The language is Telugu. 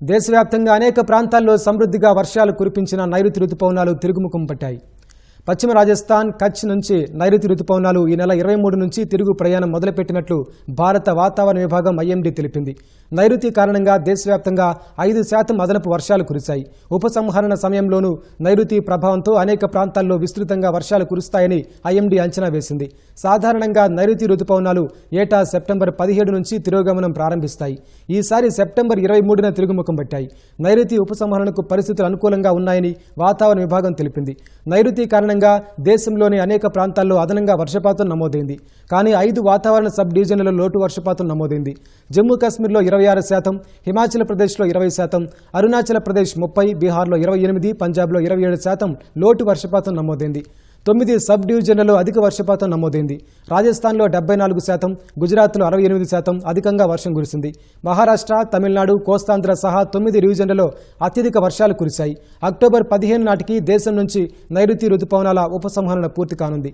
దేశవ్యాప్తంగా అనేక ప్రాంతాల్లో సమృద్ధిగా వర్షాలు కురిపించిన నైరుతి రుతుపవనాలు తిరుగుముఖం పట్టాయి. పశ్చిమ రాజస్థాన్ కచ్ నుంచి నైరుతి రుతుపవనాలు ఈ నెల ఇరవై మూడు నుంచి తిరుగు ప్రయాణం మొదలుపెట్టినట్లు భారత వాతావరణ విభాగం ఐఎండీ తెలిపింది. నైరుతి కారణంగా దేశవ్యాప్తంగా ఐదు శాతం అదనపు వర్షాలు కురిశాయి. ఉపసంహరణ సమయంలోనూ నైరుతి ప్రభావంతో అనేక ప్రాంతాల్లో విస్తృతంగా వర్షాలు కురుస్తాయని ఐఎండీ అంచనా వేసింది. సాధారణంగా నైరుతి రుతుపవనాలు ఏటా సెప్టెంబర్ పదిహేడు నుంచి తిరోగమనం ప్రారంభిస్తాయి. ఈసారి సెప్టెంబర్ ఇరవై మూడున తిరుగుముఖం పట్టాయి. నైరుతి ఉపసంహరణకు పరిస్థితులు అనుకూలంగా ఉన్నాయని వాతావరణ విభాగం తెలిపింది. నైరుతి కారణంగా దేశంలోని అనేక ప్రాంతాల్లో అదనంగా వర్షపాతం నమోదైంది. కానీ ఐదు వాతావరణ సబ్ డివిజన్లలో లోటు వర్షపాతం నమోదైంది. జమ్మూ కాశ్మీర్లో ఇరవై ఆరు శాతం హిమాచల్ ప్రదేశ్లో ఇరవై శాతం అరుణాచల్ ప్రదేశ్ ముప్పై బీహార్లో ఇరవై ఎనిమిది పంజాబ్లో ఇరవై ఏడు శాతం లోటు వర్షపాతం నమోదైంది. తొమ్మిది సబ్ డివిజన్లలో అధిక వర్షపాతం నమోదైంది. రాజస్థాన్లో డెబ్బై నాలుగు శాతం గుజరాత్లో అరవై ఎనిమిది శాతం అధికంగా వర్షం కురిసింది. మహారాష్ట్ర తమిళనాడు కోస్తాంధ్ర సహా తొమ్మిది డివిజన్లలో అత్యధిక వర్షాలు కురిశాయి. అక్టోబర్ పదిహేను నాటికి దేశం నుంచి నైరుతి రుతుపవనాల ఉపసంహరణ పూర్తి కానుంది.